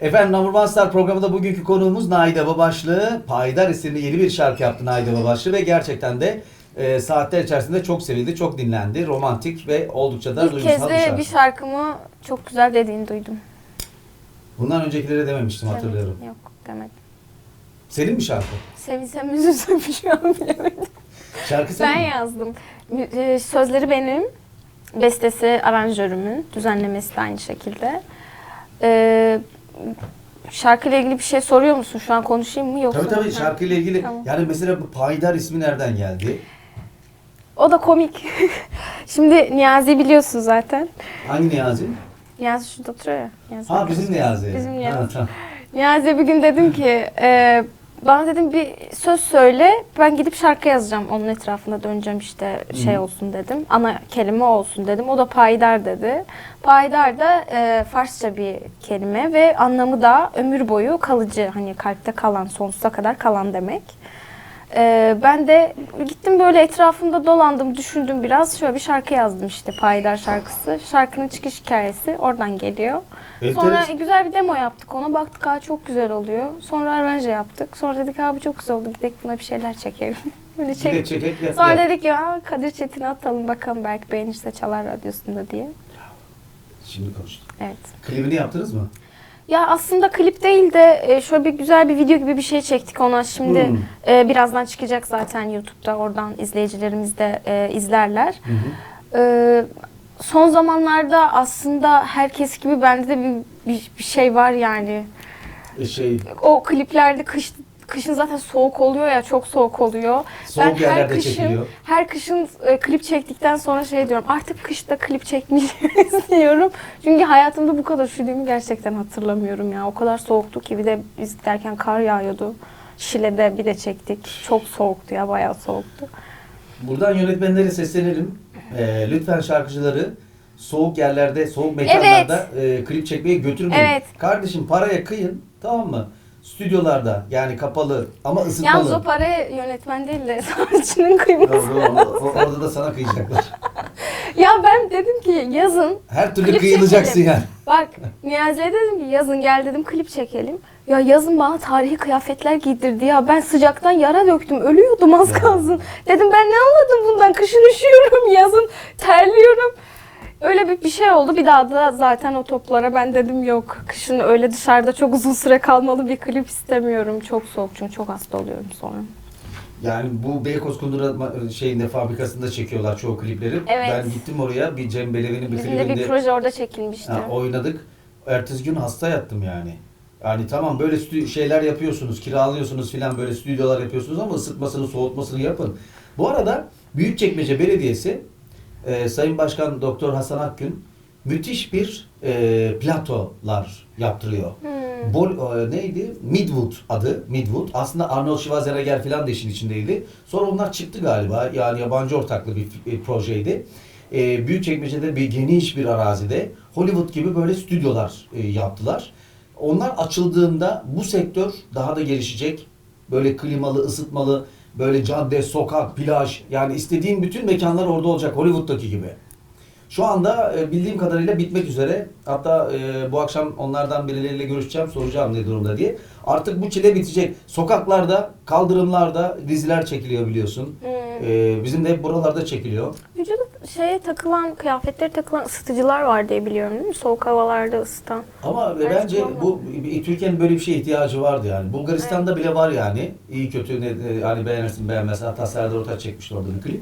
Efendim Number One Star programında bugünkü konuğumuz Naide Babaşlı. Payidar isimli yeni bir şarkı yaptı Naide Babaşlı ve gerçekten de e, saatler içerisinde çok sevildi, çok dinlendi. Romantik ve oldukça da İlk duygusal kez bir de şarkı. bir şarkımı çok güzel dediğini duydum. Bundan öncekilere dememiştim hatırlıyorum. Yok demedim. Senin mi şarkı? Sevinsem üzülsem şu an bilemedim. Şarkı senin Ben mi? yazdım. Mü- e, Sözleri benim. Bestesi aranjörümün. Düzenlemesi de aynı şekilde. Ee, şarkıyla ilgili bir şey soruyor musun? Şu an konuşayım mı yoksa? Tabii tabii Ha. şarkıyla ilgili. Tamam. Yani mesela bu Payidar ismi nereden geldi? O da komik. Şimdi Niyazi biliyorsun zaten. Hangi Niyazi? Niyazi şurada oturuyor ya. Niyazi Ha bizim Niyazi. Bizim Ha, Niyazi. tamam. Niyazi'ye bir gün dedim ki e, bana dedim bir söz söyle ben gidip şarkı yazacağım onun etrafında döneceğim işte şey olsun dedim ana kelime olsun dedim o da payidar dedi. Payidar da e, Farsça bir kelime ve anlamı da ömür boyu kalıcı hani kalpte kalan sonsuza kadar kalan demek. E, ben de gittim böyle etrafında dolandım düşündüm biraz şöyle bir şarkı yazdım işte payidar şarkısı. Şarkının çıkış hikayesi oradan geliyor. Sonra Enteresan. güzel bir demo yaptık ona. Baktık ha çok güzel oluyor. Sonra aranje yaptık. Sonra dedik abi çok güzel oldu. Gidelim buna bir şeyler çekelim. Böyle Bir de çek. çekek yap- Sonra yap. dedik ya Kadir Çetin'e atalım bakalım belki beğenirse çalar radyosunda diye. Şimdi konuştuk. Evet. Klibini yaptınız mı? Ya aslında klip değil de e, şöyle bir güzel bir video gibi bir şey çektik ona. Şimdi Hmm. e, birazdan çıkacak zaten YouTube'da. Oradan izleyicilerimiz de e, izlerler. Hı hı. Ee, son zamanlarda aslında herkes gibi bende de bir, bir, bir şey var yani. E, şey O kliplerde kış kışın zaten soğuk oluyor ya çok soğuk oluyor. soğuk ben her kışın çekiliyor. her kışın e, klip çektikten sonra şey diyorum artık kışta klip çekmeyeceğiz diyorum. Çünkü hayatımda bu kadar üşüdüğümü gerçekten hatırlamıyorum ya. O kadar soğuktu ki bir de biz derken kar yağıyordu. Şile'de bir de çektik. Çok soğuktu ya bayağı soğuktu. Buradan yönetmenlere seslenelim. Ee, lütfen şarkıcıları soğuk yerlerde, soğuk mekanlarda e, klip çekmeye götürmeyin. Evet. Kardeşim paraya kıyın tamam mı? Stüdyolarda yani kapalı ama Yalnız ısıtmalı. o para yönetmen değil de sanatçının kıyması. Doğru, orada, orada da sana kıyacaklar. Ya ben dedim ki yazın Her türlü Klip kıyılacaksın çekelim. yani. Bak Niyazi'ye dedim ki yazın gel dedim klip çekelim. Ya yazın bana tarihi kıyafetler giydirdi ya. Ben sıcaktan yara döktüm. Ölüyordum az kalsın. Dedim ben ne anladım bundan? Kışın üşüyorum, yazın terliyorum. Öyle bir, bir şey oldu. Bir daha da zaten o toplara ben dedim yok. Kışın öyle dışarıda çok uzun süre kalmalı bir klip istemiyorum. Çok soğuk çünkü çok hasta oluyorum sonra. Yani bu Beykoz Kundura şeyinde fabrikasında çekiyorlar çoğu klipleri. Evet. Ben gittim oraya bir Cem Belevi'nin bir Bizim de bir klibinde proje orada çekilmişti. ha, oynadık. Ertesi gün hasta yattım yani. Yani tamam böyle şeyler yapıyorsunuz, kiralıyorsunuz filan böyle stüdyolar yapıyorsunuz ama ısıtmasını, soğutmasını yapın. Bu arada Büyükçekmece Belediyesi e, Sayın Başkan Doktor Hasan Akgün müthiş bir e, platolar yaptırıyor. Hmm. Bol, e, neydi? Midwood adı. Midwood. Aslında Arnold Schwarzenegger falan da işin içindeydi. Sonra onlar çıktı galiba. Yani yabancı ortaklı bir e, projeydi. E, Büyükçekmece'de bir geniş bir arazide Hollywood gibi böyle stüdyolar e, yaptılar. Onlar açıldığında bu sektör daha da gelişecek. Böyle klimalı, ısıtmalı, böyle cadde, sokak, plaj yani istediğin bütün mekanlar orada olacak Hollywood'daki gibi. Şu anda e, bildiğim kadarıyla bitmek üzere. Hatta e, bu akşam onlardan birileriyle görüşeceğim, soracağım ne durumda diye. Artık bu çile bitecek. Sokaklarda, kaldırımlarda diziler çekiliyor biliyorsun. Hmm. E, bizim de buralarda çekiliyor. Vücuda şeye takılan, kıyafetlere takılan ısıtıcılar var diye biliyorum değil mi? Soğuk havalarda ısıtan. Ama Ben bence bu Türkiye'nin böyle bir şeye ihtiyacı vardı yani. Bulgaristan'da bile var yani. İyi kötü ne, e, hani beğenirsin beğenmezsin. Hatta Serdar Ortaç çekmişti orada bir klip.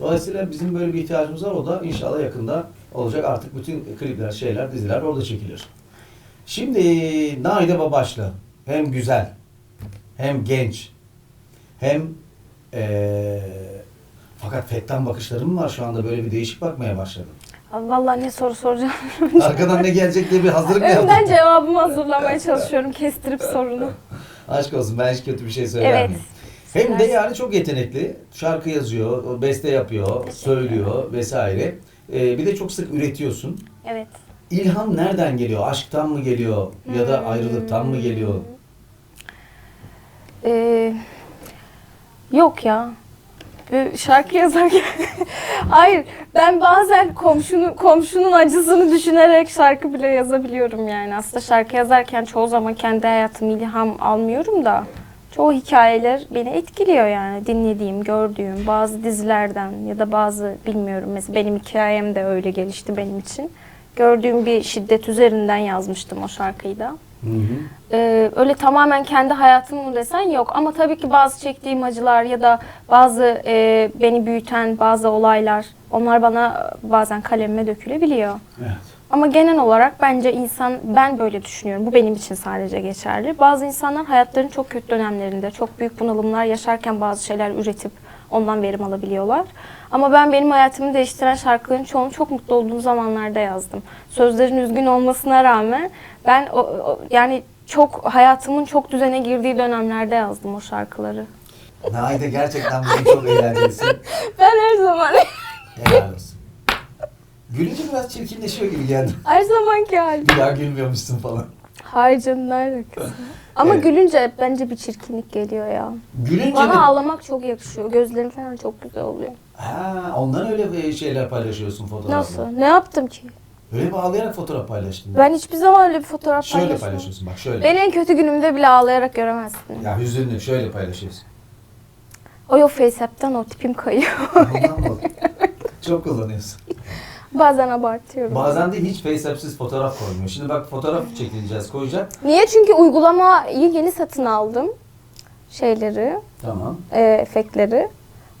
Dolayısıyla bizim böyle bir ihtiyacımız var. O da inşallah yakında olacak. Artık bütün klipler, şeyler, diziler orada çekilir. Şimdi Naide Babaşlı hem güzel, hem genç, hem eee fakat fettan bakışların var şu anda böyle bir değişik bakmaya başladım. Aa, Vallahi ne soru soracağım. Arkadan ne gelecek diye bir hazırlık mı yaptın? Önden cevabımı hazırlamaya çalışıyorum kestirip sorunu. Aşk olsun ben hiç kötü bir şey söyler Evet. Hem de yani çok yetenekli. Şarkı yazıyor, beste yapıyor, söylüyor vesaire. Ee, bir de çok sık üretiyorsun. Evet. İlham nereden geliyor? Aşktan mı geliyor? Ya da ayrılıktan mı geliyor? Ee, yok ya. Bir şarkı yazarken Hayır, ben bazen komşunun komşunun acısını düşünerek şarkı bile yazabiliyorum yani. Aslında şarkı yazarken çoğu zaman kendi hayatımı ilham almıyorum da çoğu hikayeler beni etkiliyor yani. Dinlediğim, gördüğüm bazı dizilerden ya da bazı bilmiyorum mesela benim hikayem de öyle gelişti benim için. Gördüğüm bir şiddet üzerinden yazmıştım o şarkıyı da. Hı hı. Ee, öyle tamamen kendi hayatım mı desen yok ama tabii ki bazı çektiğim acılar ya da bazı e, beni büyüten bazı olaylar onlar bana bazen kalemime dökülebiliyor. Evet. Ama genel olarak bence insan ben böyle düşünüyorum. Bu benim için sadece geçerli. Bazı insanlar hayatlarının çok kötü dönemlerinde çok büyük bunalımlar yaşarken bazı şeyler üretip ondan verim alabiliyorlar. Ama ben benim hayatımı değiştiren şarkıların çoğunu çok mutlu olduğum zamanlarda yazdım. Sözlerin üzgün olmasına rağmen ben o, o- yani çok hayatımın çok düzene girdiği dönemlerde yazdım o şarkıları. Naide gerçekten bugün çok eğlencelisin. Ben her zaman Helal olsun. Gülünce biraz çirkinleşiyor gibi geldi. her zamanki halim. Bir daha gülmüyormuşsun falan. Hayır canım? Ama Evet. gülünce bence bir çirkinlik geliyor ya. Gülünce de... Bana ağlamak çok yakışıyor. Gözlerim falan çok güzel oluyor. Ha, ondan öyle şeyler paylaşıyorsun fotoğraflar. Nasıl? Ne yaptım ki? Öyle mi ağlayarak fotoğraf paylaştın? Ben hiçbir zaman öyle bir fotoğraf Şöyle paylaşıyorsun bak şöyle. Beni en kötü günümde bile ağlayarak göremezsin. Ya hüzünlü şöyle paylaşıyorsun. O yok FaceApp'ten o tipim kayıyor. Ondan mı? Çok kullanıyorsun. Bazen abartıyorum. Bazen de hiç FaceApp'siz fotoğraf koymuyor. Şimdi bak fotoğraf çekileceğiz koyacak. Niye? Çünkü uygulamayı yeni satın aldım. Şeyleri, Tamam. e, efektleri.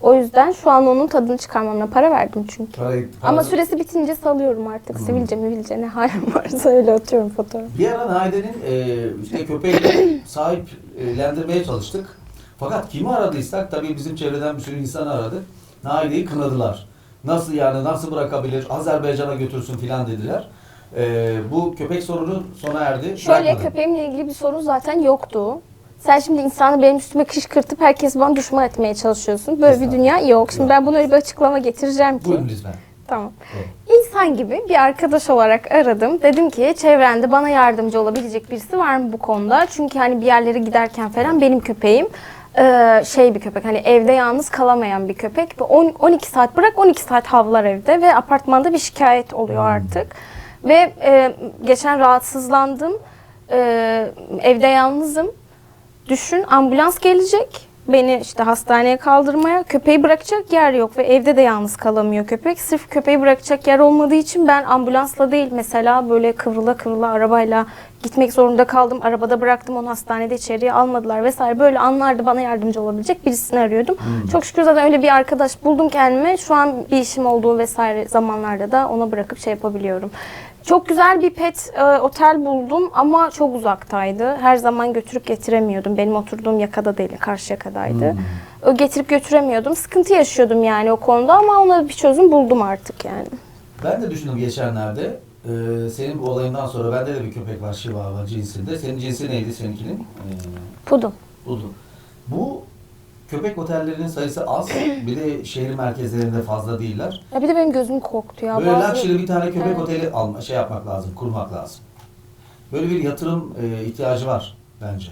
O yüzden şu an onun tadını çıkarmamına para verdim çünkü. Parayı, Ama süresi bitince salıyorum artık. Hmm. Sivilce mivilce ne halim varsa öyle atıyorum fotoğraf. Bir ara Naide'nin e, işte köpeğini sahiplendirmeye çalıştık. Fakat kimi aradıysak tabii bizim çevreden bir sürü insan aradı. Naide'yi kınadılar. Nasıl yani nasıl bırakabilir? Azerbaycan'a götürsün filan dediler. E, bu köpek sorunu sona erdi. Şöyle Bırakmadı. köpeğimle ilgili bir sorun zaten yoktu. Sen şimdi insanı benim üstüme kışkırtıp herkes bana düşman etmeye çalışıyorsun. Böyle bir dünya yok. Şimdi ben buna öyle bir açıklama getireceğim ki. Buyurun lütfen. Tamam. Evet. İnsan gibi bir arkadaş olarak aradım. Dedim ki çevrende bana yardımcı olabilecek birisi var mı bu konuda? Çünkü hani bir yerlere giderken falan benim köpeğim eee, şey bir köpek hani evde yalnız kalamayan bir köpek. Ve on- 12 saat bırak 12 saat havlar evde ve apartmanda bir şikayet oluyor artık. Ve eee, geçen rahatsızlandım. Eee, evde yalnızım. Düşün ambulans gelecek. Beni işte hastaneye kaldırmaya köpeği bırakacak yer yok ve evde de yalnız kalamıyor köpek. Sırf köpeği bırakacak yer olmadığı için ben ambulansla değil mesela böyle kıvrıla kıvrıla arabayla gitmek zorunda kaldım. Arabada bıraktım onu hastanede içeriye almadılar vesaire. Böyle anlarda bana yardımcı olabilecek birisini arıyordum. Çok şükür zaten öyle bir arkadaş buldum kendime. Şu an bir işim olduğu vesaire zamanlarda da ona bırakıp şey yapabiliyorum. Çok güzel bir pet e, otel buldum ama çok uzaktaydı. Her zaman götürüp getiremiyordum. Benim oturduğum yakada değil, karşı yakadaydı. O getirip götüremiyordum. Sıkıntı yaşıyordum yani o konuda ama ona bir çözüm buldum artık yani. Ben de düşündüm geçenlerde. E, senin bu olayından sonra bende de bir köpek var Chihuahua cinsinde. Senin cinsi neydi seninkinin? E, Pudum. Buldum. Bu köpek otellerinin sayısı az. bir de şehir merkezlerinde fazla değiller. Ya bir de benim gözüm korktu ya. Böyle Bazı- bir tane köpek Evet. oteli alma, şey yapmak lazım, kurmak lazım. Böyle bir yatırım e, ihtiyacı var bence.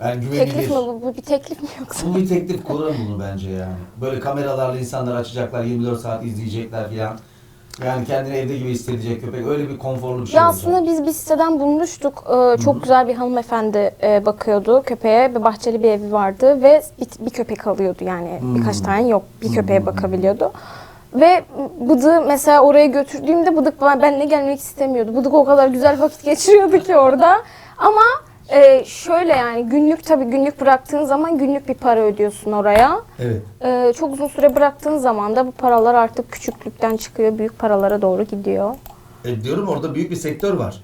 Ben güvenilir. Teklif mi bu? Bu bir teklif mi yoksa? Bu bir teklif kurun bunu bence yani. Böyle kameralarla insanlar açacaklar, 24 saat izleyecekler falan. Yani kendini evde gibi hissedecek köpek. Öyle bir konforlu bir şey Ya olacak. aslında biz bir siteden bulmuştuk. Ee, çok güzel bir hanımefendi e, bakıyordu köpeğe. Bir bahçeli bir evi vardı ve bir, bir köpek alıyordu yani. Hmm. Birkaç tane yok. Bir köpeğe bakabiliyordu. Ve Bıdı mesela oraya götürdüğümde Bıdık ben- benimle gelmek istemiyordu. Bıdık o kadar güzel vakit geçiriyordu ki orada. Ama e, şöyle yani günlük tabii günlük bıraktığın zaman günlük bir para ödüyorsun oraya. Evet. Ee, çok uzun süre bıraktığın zaman da bu paralar artık küçüklükten çıkıyor, büyük paralara doğru gidiyor. E diyorum orada büyük bir sektör var.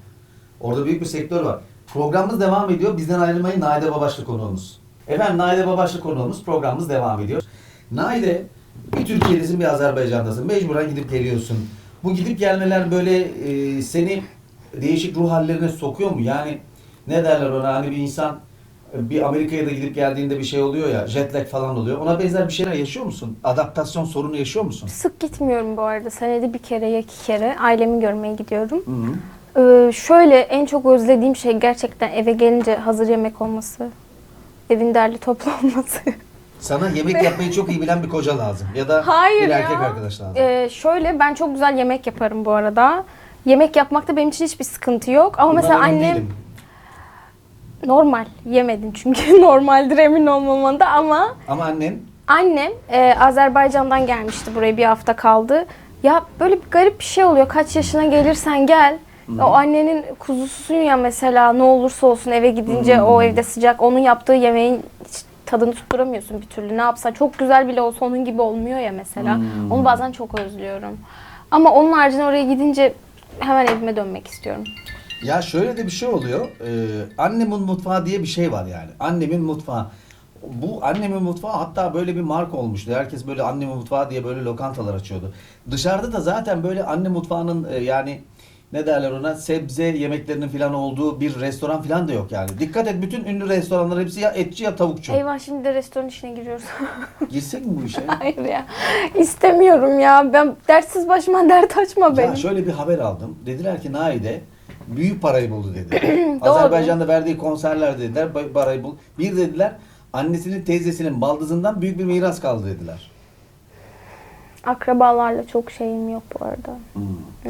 Orada büyük bir sektör var. Programımız devam ediyor. Bizden ayrılmayın. Naide Babaşlı konuğumuz. Efendim Naide Babaşlı konuğumuz. Programımız devam ediyor. Naide bir Türkiye'desin bir Azerbaycan'dasın. Mecburen gidip geliyorsun. Bu gidip gelmeler böyle e, seni değişik ruh hallerine sokuyor mu? Yani ne derler ona hani bir insan bir Amerika'ya da gidip geldiğinde bir şey oluyor ya jet lag falan oluyor. Ona benzer bir şeyler yaşıyor musun? Adaptasyon sorunu yaşıyor musun? Sık gitmiyorum bu arada. Senede bir kere ya iki kere ailemi görmeye gidiyorum. Hı hı. Ee, şöyle en çok özlediğim şey gerçekten eve gelince hazır yemek olması. Evin derli toplu olması. Sana yemek yapmayı çok iyi bilen bir koca lazım. Ya da Hayır bir ya. erkek arkadaş lazım. Ee, şöyle ben çok güzel yemek yaparım bu arada. Yemek yapmakta benim için hiçbir sıkıntı yok. Ama Bundan mesela emin annem değilim. Normal yemedin çünkü normaldir emin olmamanda ama Ama annen annem e, Azerbaycan'dan gelmişti buraya bir hafta kaldı. Ya böyle bir garip bir şey oluyor. Kaç yaşına gelirsen gel. O annenin kuzususun ya mesela ne olursa olsun eve gidince o evde sıcak onun yaptığı yemeğin hiç tadını tutturamıyorsun bir türlü. Ne yapsan çok güzel bile olsa onun gibi olmuyor ya mesela. Onu bazen çok özlüyorum. Ama onun haricinde oraya gidince hemen evime dönmek istiyorum. Ya şöyle de bir şey oluyor. Ee, annemin mutfağı diye bir şey var yani. Annemin mutfağı. Bu annemin mutfağı hatta böyle bir marka olmuştu. Herkes böyle annemin mutfağı diye böyle lokantalar açıyordu. Dışarıda da zaten böyle anne mutfağının e, yani ne derler ona sebze yemeklerinin falan olduğu bir restoran falan da yok yani. Dikkat et bütün ünlü restoranlar hepsi ya etçi ya tavukçu. Eyvah şimdi de restoran işine giriyoruz. Girsek mi bu işe? Hayır ya. İstemiyorum ya. Ben dertsiz başıma dert açma benim. Ya şöyle bir haber aldım. Dediler ki Naide büyük parayı buldu dedi. Azerbaycan'da verdiği konserler dediler parayı bul. Bir dediler annesinin teyzesinin baldızından büyük bir miras kaldı dediler. Akrabalarla çok şeyim yok bu arada. Hı.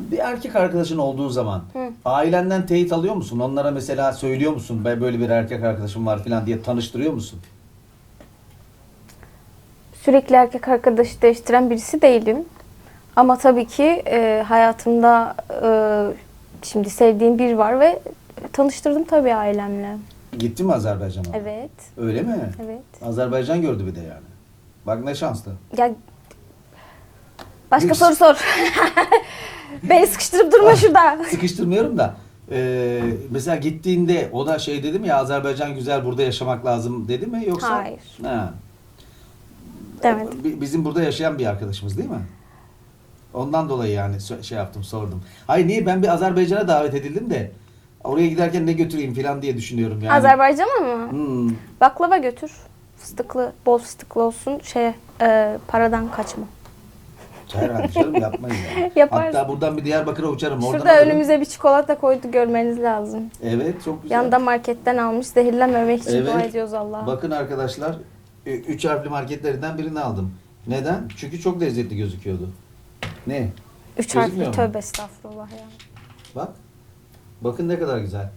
Bir erkek arkadaşın olduğu zaman Hı. ailenden teyit alıyor musun? Onlara mesela söylüyor musun? Ben böyle bir erkek arkadaşım var falan diye tanıştırıyor musun? Sürekli erkek arkadaşı değiştiren birisi değilim. Ama tabii ki e, hayatımda e, şimdi sevdiğim bir var ve tanıştırdım tabii ailemle. Gitti mi Azerbaycan'a? Evet, Öyle mi? evet. Azerbaycan gördü bir de yani. Bak ne şanslı. Ya başka Bir- soru sor. Beni sıkıştırıp durma şurada. Sıkıştırmıyorum da. e, mesela gittiğinde o da şey dedi mi ya Azerbaycan güzel burada yaşamak lazım dedi mi yoksa? Hayır. Ha. Demedim. Bi- Bizim burada yaşayan bir arkadaşımız değil mi? Ondan dolayı yani şey yaptım sordum. Hayır niye ben bir Azerbaycan'a davet edildim de oraya giderken ne götüreyim falan diye düşünüyorum yani. Azerbaycan'a mı? Hmm. Baklava götür. Fıstıklı, bol fıstıklı olsun. Şey, e, paradan kaçma. Herhalde canım yapmayın ya. Yaparız. Hatta buradan bir Diyarbakır'a uçarım. Oradan Şurada alırım. önümüze bir çikolata koydu görmeniz lazım. Evet çok güzel. Yanında marketten almış zehirlenmemek için Evet. dua ediyoruz Allah'a. Bakın arkadaşlar, e, üç harfli marketlerinden birini aldım. Neden? Çünkü çok lezzetli gözüküyordu. Ne? Üç gözükmüyor harfli mu? tövbe estağfurullah ya. Bak. Bakın ne kadar güzel.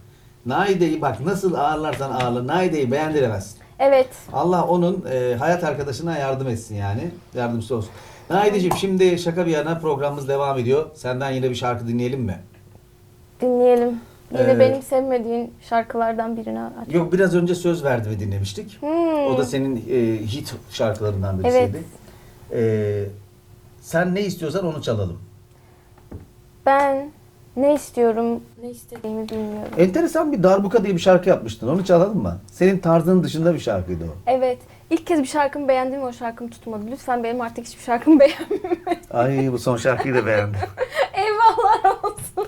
Naide'yi bak nasıl ağırlarsan ağırla Naide'yi beğendiremezsin. Evet. Allah onun e, hayat arkadaşına yardım etsin yani. Yardımcısı olsun. Naide'ciğim şimdi şaka bir yana programımız devam ediyor. Senden yine bir şarkı dinleyelim mi? Dinleyelim. Yine Ee, benim sevmediğin şarkılardan birini aç. Yok biraz önce söz verdi ve dinlemiştik. Hmm. O da senin e, hit şarkılarından birisiydi. E, sen ne istiyorsan onu çalalım. Ben ne istiyorum, ne istediğimi bilmiyorum. Enteresan bir darbuka diye bir şarkı yapmıştın. Onu çalalım mı? Senin tarzının dışında bir şarkıydı o. Evet. İlk kez bir şarkımı beğendim ve o şarkım tutmadı. Lütfen benim artık hiçbir şarkımı beğenme. Ay bu son şarkıyı da beğendim. Eyvallah olsun.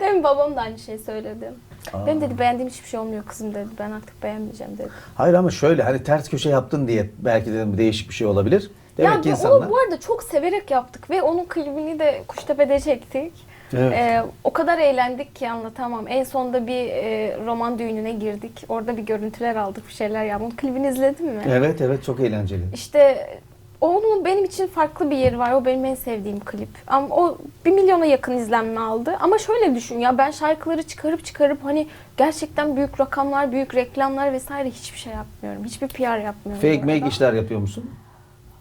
Demin babam da aynı şeyi söyledi. Aa. Benim dedi beğendiğim hiçbir şey olmuyor kızım dedi. Ben artık beğenmeyeceğim dedi. Hayır ama şöyle hani ters köşe yaptın diye belki dedim değişik bir şey olabilir. Demek ya ki bu- insanlar... onu bu arada çok severek yaptık ve onun klibini de Kuştepe'de çektik. Evet. Ee, o kadar eğlendik ki anlatamam. En sonunda bir e, roman düğününe girdik. Orada bir görüntüler aldık, bir şeyler yaptık. Klibini izledin mi? Evet evet çok eğlenceli. İşte onun benim için farklı bir yeri var. O benim en sevdiğim klip. Ama o bir milyona yakın izlenme aldı. Ama şöyle düşün ya ben şarkıları çıkarıp çıkarıp hani gerçekten büyük rakamlar, büyük reklamlar vesaire hiçbir şey yapmıyorum. Hiçbir PR yapmıyorum. Fake bu make işler yapıyor musun?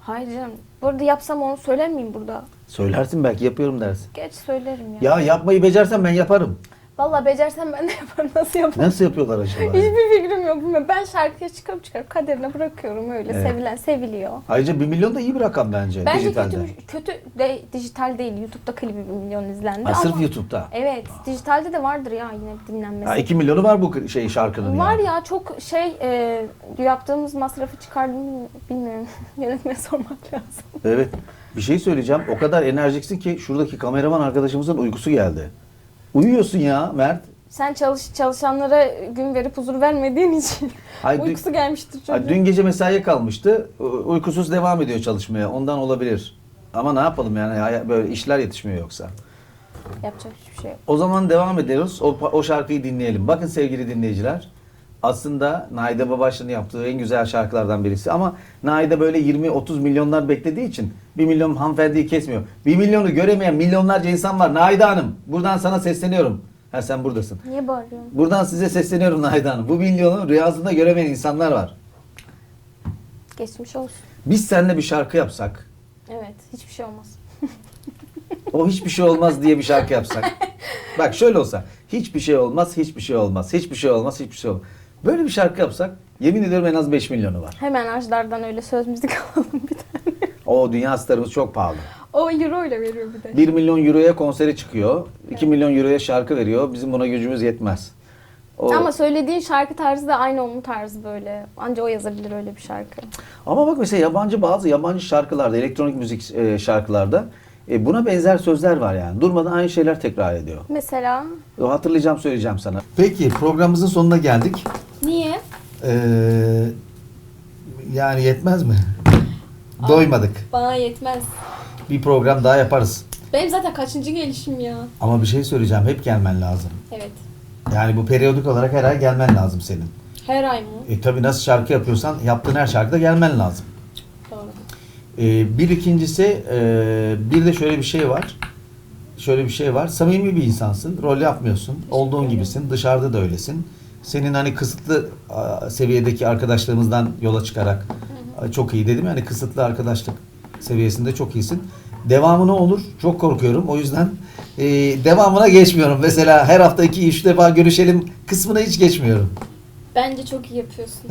Hayır canım. Bu arada yapsam onu söyler miyim burada? Söylersin belki yapıyorum dersin. Geç söylerim ya. Ya yapmayı becersen ben yaparım. Vallahi becersem ben de yaparım. Nasıl yaparım? Nasıl yapıyorlar acaba? Hiçbir fikrim yok. bilmiyorum. Ben şarkıya çıkarıp çıkarıp kaderine bırakıyorum öyle. Evet. Sevilen, seviliyor. Ayrıca bir milyon da iyi bir rakam bence Bence dijitalde. kötü, kötü de dijital değil. YouTube'da klibi bir milyon izlendi Ha, ama... sırf YouTube'da. Evet, dijitalde de vardır ya yine dinlenmesi. Ha, 2 milyonu var bu şey şarkının Var yani. ya çok şey e, yaptığımız masrafı çıkardım bilmiyorum. Yönetmene sormak lazım. Evet. Bir şey söyleyeceğim. O kadar enerjiksin ki şuradaki kameraman arkadaşımızın uykusu geldi. Uyuyorsun ya Mert. Sen çalış çalışanlara gün verip huzur vermediğin için Ay, dün- uykusu gelmiştir çocuğun. Ha, dün gece mesaiye kalmıştı. U- Uykusuz devam ediyor çalışmaya. Ondan olabilir. Ama ne yapalım yani Hay- böyle işler yetişmiyor yoksa. Yapacak hiçbir şey yok. O zaman devam ediyoruz. O, o şarkıyı dinleyelim. Bakın sevgili dinleyiciler. aslında Naide Babaşlı'nın yaptığı en güzel şarkılardan birisi. Ama Naide böyle 20-30 milyonlar beklediği için 1 milyon hanımefendiyi kesmiyor. 1 milyonu göremeyen milyonlarca insan var. Naide Hanım buradan sana sesleniyorum. Ha sen buradasın. Niye bağırıyorsun? Buradan size sesleniyorum Naide Hanım. Bu milyonu rüyasında göremeyen insanlar var. Geçmiş olsun. Biz seninle bir şarkı yapsak, Evet, hiçbir şey olmaz. o hiçbir şey olmaz diye bir şarkı yapsak. Bak şöyle olsa, hiçbir şey olmaz, hiçbir şey olmaz, hiçbir şey olmaz, hiçbir şey olmaz. Böyle bir şarkı yapsak, yemin ediyorum en az 5 milyonu var. Hemen Ajdar'dan öyle söz müzik alalım bir tane. O dünya starımız çok pahalı. O euro ile veriyor bir de. 1 milyon euroya konseri çıkıyor, 2 milyon euroya şarkı veriyor. Bizim buna gücümüz yetmez. O, Ama söylediğin şarkı tarzı da aynı onun tarzı böyle. Anca o yazabilir öyle bir şarkı. ama bak mesela yabancı bazı yabancı şarkılarda, elektronik müzik e, şarkılarda e, buna benzer sözler var yani. Durmadan aynı şeyler tekrar ediyor. Mesela O hatırlayacağım söyleyeceğim sana. Peki programımızın sonuna geldik. niye? Ee, yani yetmez mi? Doymadık. Bana yetmez. Bir program daha yaparız. Benim zaten kaçıncı gelişim ya? Ama bir şey söyleyeceğim. Hep gelmen lazım. Evet. Yani bu periyodik olarak her ay gelmen lazım senin. Her ay mı? E tabi nasıl şarkı yapıyorsan yaptığın her şarkıda gelmen lazım. Doğru. Ee, bir ikincisi e, bir de şöyle bir şey var. Şöyle bir şey var. Samimi bir insansın. Rol yapmıyorsun. Olduğun ederim. gibisin. Dışarıda da öylesin. Senin hani kısıtlı a, seviyedeki arkadaşlarımızdan yola çıkarak çok iyi dedim. Yani kısıtlı arkadaşlık seviyesinde çok iyisin. Devamı ne olur? Çok korkuyorum. O yüzden e, devamına geçmiyorum. Mesela her hafta iki üç defa görüşelim kısmına hiç geçmiyorum. Bence çok iyi yapıyorsun.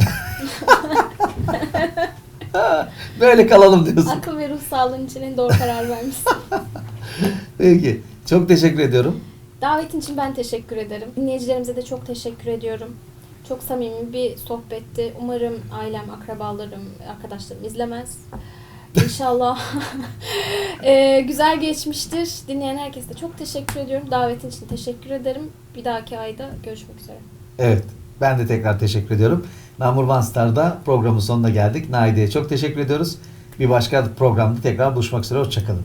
Böyle kalalım diyorsun. Akıl ve ruh sağlığın için en doğru karar vermişsin. Peki. Çok teşekkür ediyorum. Davetin için ben teşekkür ederim. Dinleyicilerimize de çok teşekkür ediyorum. Çok samimi bir sohbetti. Umarım ailem, akrabalarım, arkadaşlarım izlemez. İnşallah eee, güzel geçmiştir. Dinleyen herkese çok teşekkür ediyorum. Davetin için teşekkür ederim. Bir dahaki ayda görüşmek üzere. Evet. Ben de tekrar teşekkür ediyorum. Number One Star'da programın sonuna geldik. Naide'ye çok teşekkür ediyoruz. Bir başka programda tekrar buluşmak üzere. Hoşçakalın.